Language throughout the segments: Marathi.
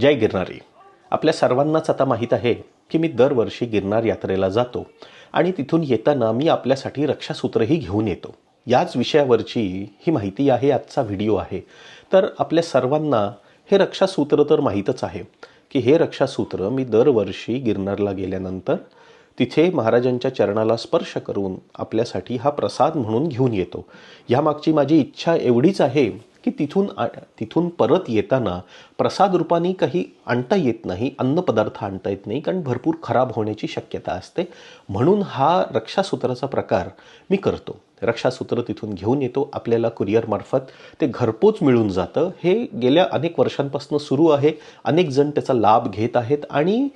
जय गिरणारी आपल्या सर्वांनाच आता माहीत आहे की मी दरवर्षी गिरनार यात्रेला जातो आणि तिथून येताना मी आपल्यासाठी रक्षासूत्रही घेऊन येतो. याच विषयावरची ही माहिती आहे आजचा व्हिडिओ आहे. तर आपल्या सर्वांना हे रक्षासूत्र तर माहीतच आहे की हे रक्षासूत्र मी दरवर्षी गिरनारला गेल्यानंतर तिथे महाराजांच्या चरणाला स्पर्श करून आपल्यासाठी हा प्रसाद म्हणून घेऊन येतो. ह्यामागची माझी इच्छा एवढीच आहे की तिथून आ- तिथून परत येताना प्रसाद रूपाने काही आणता येत नाही अन्नपदार्थ आणता येत नाही कारण भरपूर खराब होण्याची शक्यता असते. म्हणून हा रक्षासूत्राचा प्रकार मी करतो. रक्षासूत्र तिथून घेऊन येतो. आपल्याला कुरिअरमार्फत ते घरपोच मिळून जातं. हे गेल्या अनेक वर्षांपासून सुरू आहे. अनेक जण त्याचा लाभ घेत आहेत आणि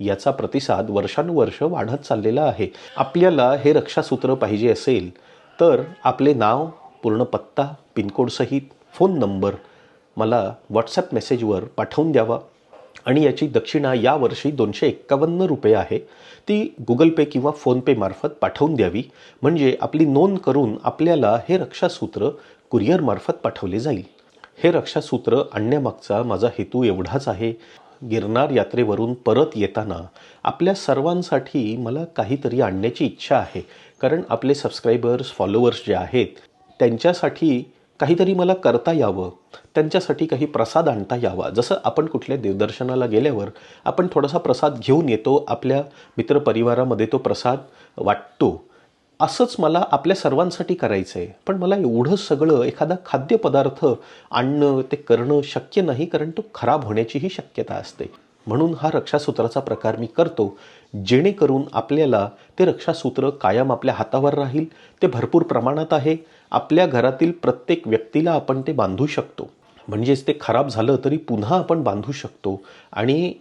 याचा प्रतिसाद वर्षानुवर्ष वाढत चाललेला आहे. आपल्याला हे रक्षासूत्र पाहिजे असेल तर आपले नाव पूर्ण पत्ता पिनकोडसहित फोन नंबर मला व्हॉट्सॲप मेसेजवर पाठवून द्यावा. आणि याची दक्षिणा यावर्षी दोनशे एक्कावन्न रुपये आहे. ती गुगल पे किंवा फोनपेमार्फत पाठवून द्यावी. म्हणजे आपली नोंद करून आपल्याला हे रक्षासूत्र कुरिअरमार्फत पाठवले जाईल. हे रक्षासूत्र आणण्यामागचा माझा हेतू एवढाच आहे. गिरनार यात्रेवरून परत येताना आपल्या सर्वांसाठी मला काहीतरी आणण्याची इच्छा आहे. कारण आपले सबस्क्रायबर्स फॉलोअर्स जे आहेत त्यांच्यासाठी काहीतरी मला करता यावं त्यांच्यासाठी काही प्रसाद आणता यावा. जसं आपण कुठल्या देवदर्शनाला गेल्यावर आपण थोडासा प्रसाद घेऊन येतो आपल्या मित्रपरिवारामध्ये तो प्रसाद वाटतो. असंच मला आपल्या सर्वांसाठी करायचं आहे पण मला एवढं सगळं एखादा खाद्यपदार्थ आणणं ते करणं शक्य नाही कारण तो खराब होण्याचीही शक्यता असते. म्हणून हा रक्षासूत्राचा प्रकार मी करतो. जेणेकरून आपल्याला ते रक्षासूत्र कायम आपल्या हातावर राहील. ते भरपूर प्रमाणात आहे. आपल्या घरातील प्रत्येक व्यक्तीला आपण ते बांधू शकतो. म्हणजेच ते खराब झालं तरी पुन्हा आपण बांधू शकतो. आणि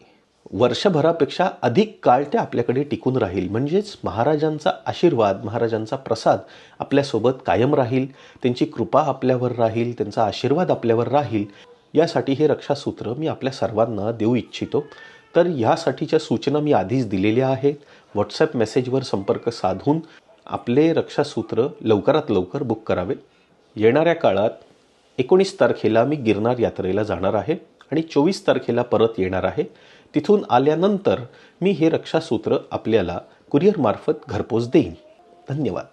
वर्षभरापेक्षा अधिक काळ ते आपल्याकडे टिकून राहील. म्हणजेच महाराजांचा आशीर्वाद महाराजांचा प्रसाद आपल्यासोबत कायम राहील. त्यांची कृपा आपल्यावर राहील. त्यांचा आशीर्वाद आपल्यावर राहील. यासाठी हे रक्षासूत्र मी आपल्या सर्वांना देऊ इच्छितो. तर ह्यासाठीच्या सूचना मी आधीच दिलेल्या आहेत. व्हॉट्सॲप मेसेजवर संपर्क साधून आपले रक्षासूत्र लवकरात लवकर बुक करावे. येणाऱ्या काळात एकोणीस तारखेला मी गिरनार यात्रेला जाणार आहे आणि चोवीस तारखेला परत येणार आहे. तिथून आल्यानंतर मी हे रक्षासूत्र आपल्याला कुरिअरमार्फत घरपोच देईन. धन्यवाद.